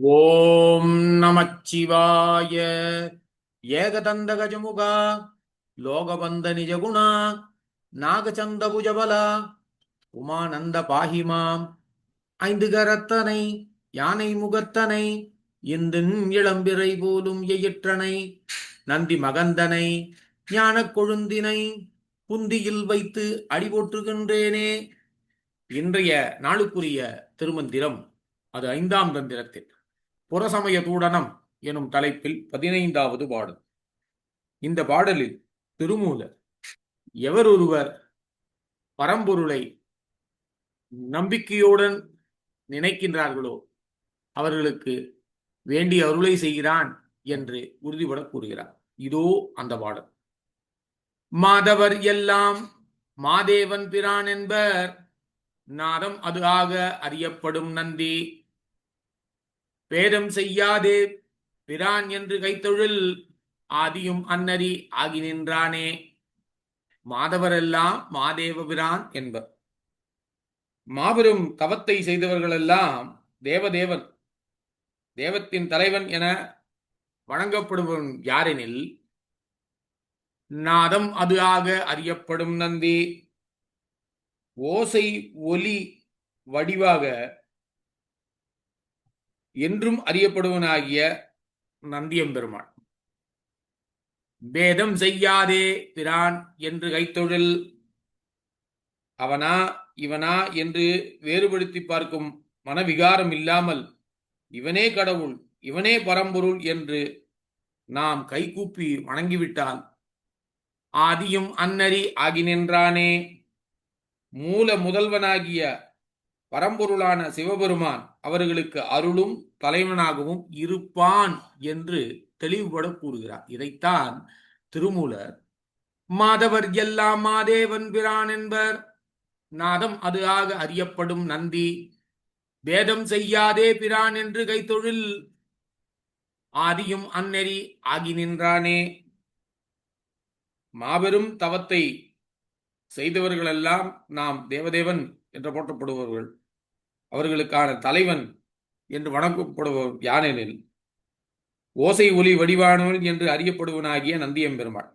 ஓம் நமச்சிவாய. ஏகதந்த கஜமுகா லோகபந்த நிஜகுணா நாகச்சந்த புஜபலா உமானந்த பாஹிமாம் ஐந்து கரத்தனை யானை முகத்தனை இந்தின் இளம்பிறை போலும் எயிற்றனை நந்தி மகந்தனை ஞானக் கொழுந்தினை புந்தியில் வைத்து அடிபோற்றுகின்றேனே. இன்றைய நாளுக்குரிய திருமந்திரம் அது ஐந்தாம் தந்திரத்தில். புறசமய தூடனம் எனும் தலைப்பில் பதினைந்தாவது பாடல். இந்த பாடலில் திருமூலர் எவர் ஒருவர் பரம்பொருளை நம்பிக்கையுடன் நினைக்கின்றார்களோ அவர்களுக்கு வேண்டிய அருளை செய்கிறான் என்று உறுதிபட கூறுகிறார். இதோ அந்த பாடல். மாதவர் எல்லாம் மாதேவன் பிரான் என்பர். நாதம் அது ஆக அறியப்படும் நந்தி. பேதம் செய்யாதே பிரான் என்று கைத்தொழில் ஆதியும் அன்னரி ஆகி நின்றானே. மாதவரெல்லாம் மாதேவ பிரான் என்பர். மாபெரும் தவத்தை செய்தவர்களெல்லாம் தேவதேவன். தேவத்தின் தலைவன் என வழங்கப்படுபவன் யாரெனில் நாதம் அது ஆக அறியப்படும் நந்தி. ஓசை ஒலி வடிவாக என்றும் அறியப்படுவனாகிய நந்தியம் பெருமாள் பேதம் செய்யாதே பிரான் என்று கைத்தொழில் அவனா இவனா என்று வேறுபடுத்தி பார்க்கும் மனவிகாரம் இல்லாமல் இவனே கடவுள் இவனே பரம்பொருள் என்று நாம் கைகூப்பி வணங்கிவிட்டால் ஆதியும் அன்னரி ஆகி நின்றானே மூல முதல்வனாகிய பரம்பொருளான சிவபெருமான் அவர்களுக்கு அருளும் தலைவனாகவும் இருப்பான் என்று தெளிவுபட கூறுகிறார். இதைத்தான் திருமூலர் மாதவர் எல்லாம் மாதேவன் பிரான் என்பர். நாதம் அது ஆக அறியப்படும் நந்தி. வேதம் செய்யாதே பிரான் என்று கைத்தொழில். ஆதியும் அந்நெறி ஆகி நின்றானே. மாபெரும் தவத்தை செய்தவர்களெல்லாம் நாம் தேவதேவன். என்று போற்றப்படுபவர்கள் அவர்களுக்கான தலைவன் என்று வணங்கப்படுபவர் யானெனில் ஓசை ஒலி வடிவானவன் என்று அறியப்படுவனாகிய நந்தியம்பெருமாள்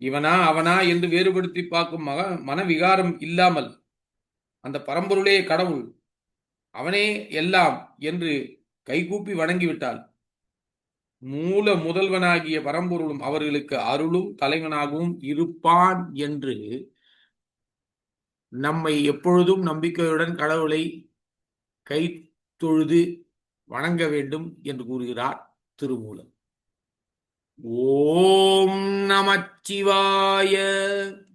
இவனா அவனா என்று வேறுபடுத்தி பார்க்கும் மக மனவிகாரம் இல்லாமல் அந்த பரம்பொருளே கடவுள் அவனே எல்லாம் என்று கைகூப்பி வணங்கிவிட்டால் மூல முதல்வனாகிய பரம்பொருளும் அவர்களுக்கு அருளும் தலைவனாகவும் இருப்பான் என்று நம்மை எப்பொழுதும் நம்பிக்கையுடன் கடவுளை கை தொழுது வணங்க வேண்டும் என்று கூறுகிறார் திருமூலம் ஓம் நமச்சிவாய.